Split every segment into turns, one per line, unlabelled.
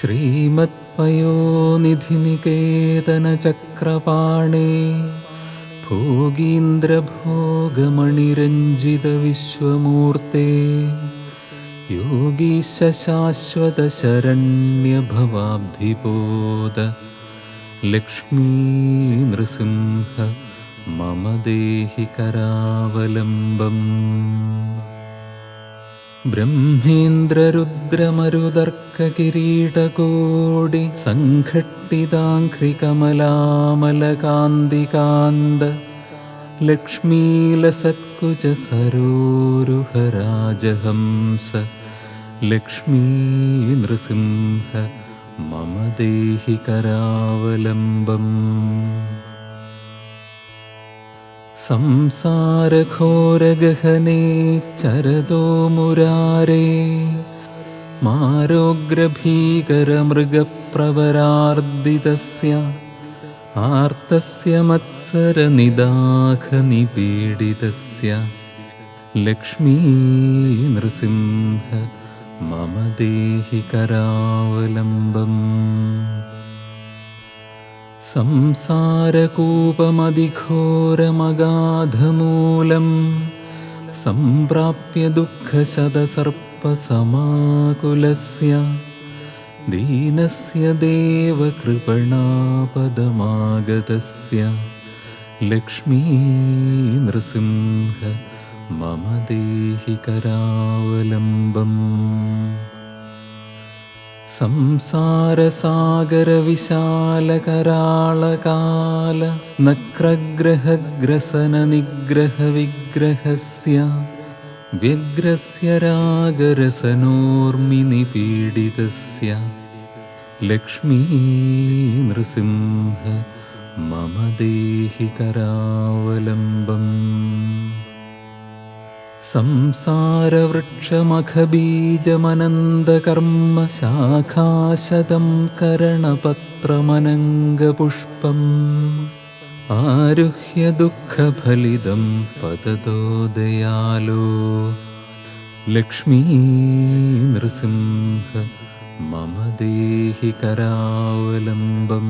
श्रीमत्पयोनिधिनिकेतनचक्रपाणे भोगीन्द्रभोगमणिरञ्जितविश्वमूर्ते योगीशशाश्वतशरण्यभवाब्धिपोद लक्ष्मीनृसिंह मम देहि करावलम्बम् ബ്രഹ്മേന്ദ്രരുദ്രമരുതർക്കകിരീടകോടി സഘട്ടിതാഘ്രികമലാമലകാന്തികാന്ത ലക്ഷ്മീലസത്കുജസരോരുഹരാജഹംസ ലക്ഷ്മീ നൃസിംഹ മമ ദേഹി കരാവലംബം സംസാരഘോരഗഹനേ ചരതോ മുരാരേ മാരോഗ്രഭീകരമൃഗപ്രവരാർദിതസ്യ ആർത്തസ്യ മത്സരനിദാഘനിപീഡിതസ്യ. ലക്ഷ്മീ നൃസിംഹ മമ ദേഹി കരാവലംബം. संसारकूपमधिघोरमगाधमूलं सम्प्राप्य दुःखशतसर्पसमाकुलस्य दीनस्य देवकृपणापदमागतस्य लक्ष्मीनृसिंह मम देहि करावलम्बम् संसारसागरविशालकराळकाल नक्रग्रहग्रसननिग्रहविग्रहस्य व्यग्रस्य रागरसनोर्मिनिपीडितस्य लक्ष्मीनृसिंह मम देहि करावलम्बम् സംസാരവൃക്ഷമഖബീജമനന്തകർമ്മശാഖാശതം കരണപത്രമനങ്കപുഷ്പം ആരുഹ്യ ദുഃഖഫലിതം പതതോദയാലോ ലക്ഷ്മീ നൃസിംഹ മമ കരാവലംബം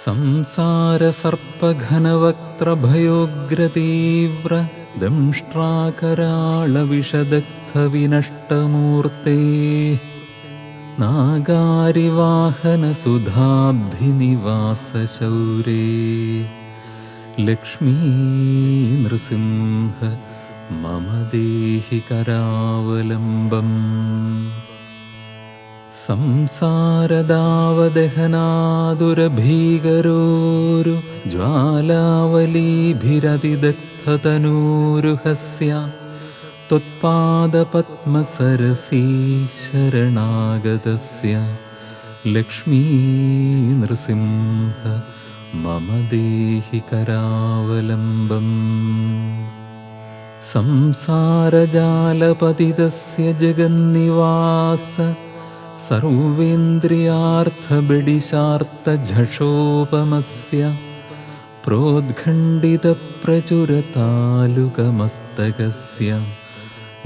സംസാരസർപ്പഘനവക്ത്രഭയോഗ്രതീവ്ര ദംഷ്ട്രാകരാളവിഷദഗ്ധവിനഷ്ടമൂർത്തേ നാഗാരിവാഹനസുധാബ്ധിനിവാസശൗരേ ലക്ഷ്മീ നൃസിംഹ മമ ദേഹി കരാവലംബം संसारदावदहनादुरभीकरोरु ज्वालावलीभिरतिदग्धतनूरुहस्य त्वत्पादपद्मसरसी शरणागतस्य लक्ष्मीनृसिंह मम देहि करावलम्बम् संसारजालपतितस्य जगन्निवास सर्वेन्द्रियार्थबिडिशार्तझषोपमस्य प्रोद्खण्डितप्रचुरतालुकमस्तकस्य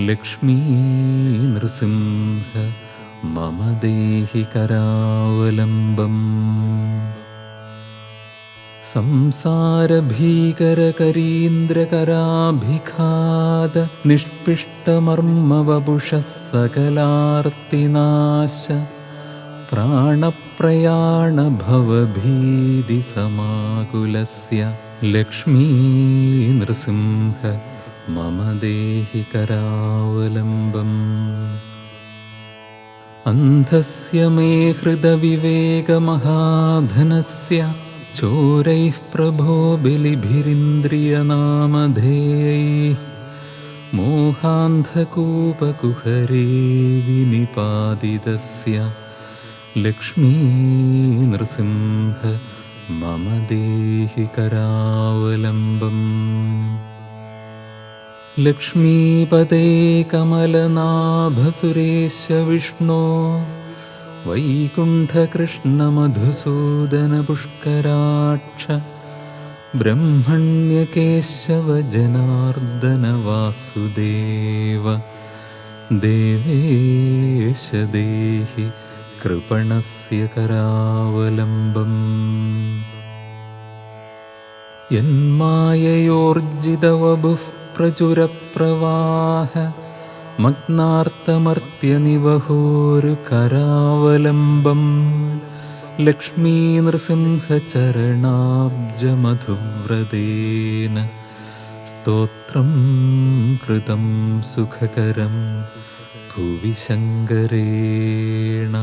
लक्ष्मीनृसिंह मम देहि करावलम्बम् സംസാരഭീകരകരീന്ദ്രകരാഭിഘാത നിഷ്പിഷ്ടമർമ്മവപുഷഃ സകലാർത്തിനാശ പ്രാണപ്രയാണഭവഭീതിസമാകുലസ്യ ലക്ഷ്മീ നൃസിംഹ മമ ദേഹി കരാവലംബം അന്ധസ്യ മേ ഹൃദവിവേകമഹാധനസ്യ चोरैः प्रभो बलिभिरिन्द्रियनामधेयैः मोहान्धकूपकुहरे विनिपादितस्य लक्ष्मीनृसिंह मम देहि करावलम्बम्। लक्ष्मीपदे कमलनाभसुरेश विष्णो वैकुण्ठकृष्णमधुसूदनपुष्कराक्ष ब्रह्मण्यकेशव जनार्दन वासुदेव देवेश देहि कृपणस्य करावलम्बम्। यन्माययोर्जितवपुः प्रचुरप्रवाह मग्नार्तमर्त्यनिवहोरुकरावलम्बम् लक्ष्मीनृसिंहचरणाब्जमधुव्रतेन स्तोत्रं कृतं सुखकरं भुवि शङ्करेण